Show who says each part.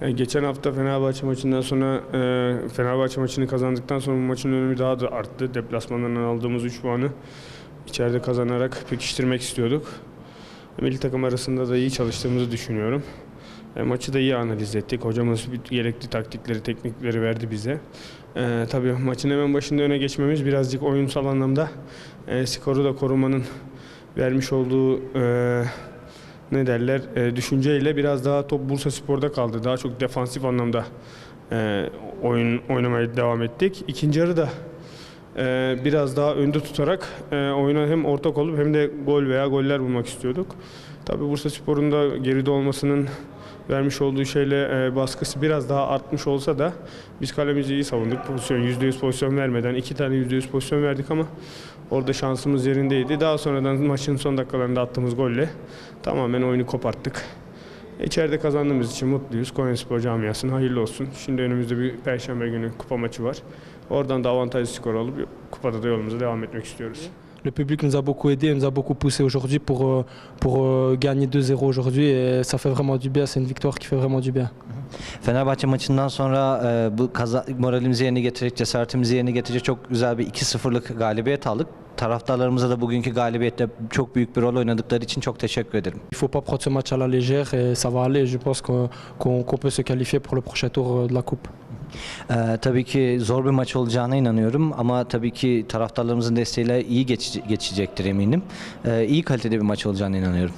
Speaker 1: E, geçen hafta Fenerbahçe maçından sonra e, Fenerbahçe maçını kazandıktan sonra bu maçın önemi daha da arttı. Deplasmandan aldığımız 3 puanı içeride kazanarak pekiştirmek istiyorduk. Milli takım arasında da iyi çalıştığımızı düşünüyorum. E, maçı da iyi analiz ettik. Hocamız gerekli taktikleri, teknikleri verdi bize. E, tabii maçın hemen başında öne geçmemiz birazcık oyunsal anlamda e, skoru da korumanın vermiş olduğu e, ne derler e, düşünceyle biraz daha top Bursa Spor'da kaldı. Daha çok defansif anlamda e, oyun oynamaya devam ettik. İkinci yarı da biraz daha önde tutarak e, oyuna hem ortak olup hem de gol veya goller bulmak istiyorduk. Tabii Bursa Spor'un da geride olmasının vermiş olduğu şeyle e, baskısı biraz daha artmış olsa da biz kalemizi iyi savunduk. Pozisyon %100 pozisyon vermeden iki tane %100 pozisyon verdik ama orada şansımız yerindeydi. Daha sonradan maçın son dakikalarında attığımız golle tamamen oyunu koparttık. İçeride kazandığımız için mutluyuz. Konyaspor camiasının hayırlı olsun. Şimdi önümüzde bir perşembe günü kupa maçı var. Oradan da avantajlı skor alıp kupada da yolumuza devam etmek istiyoruz.
Speaker 2: Le public nous a beaucoup aidé, nous a beaucoup poussé aujourd'hui pour, euh, pour euh, gagner 2-0 aujourd'hui et ça fait vraiment du bien, c'est une victoire qui fait vraiment du bien.
Speaker 3: Fenerbahçe maçından sonra e, bu kaza, moralimizi yerine getirecek, cesaretimizi yerine getirecek çok güzel bir 2-0'lık galibiyet aldık. Taraftarlarımıza da bugünkü galibiyette çok büyük bir rol oynadıkları için çok teşekkür ederim.
Speaker 2: Il faut pas prendre ce match à la légère et ça va aller, je pense qu'on qu'on- qu'on peut se qualifier pour le prochain tour euh, de la Coupe.
Speaker 3: E, tabii ki zor bir maç olacağına inanıyorum ama tabii ki taraftarlarımızın desteğiyle iyi geçece- geçecektir eminim. E, iyi kalitede bir maç olacağına inanıyorum.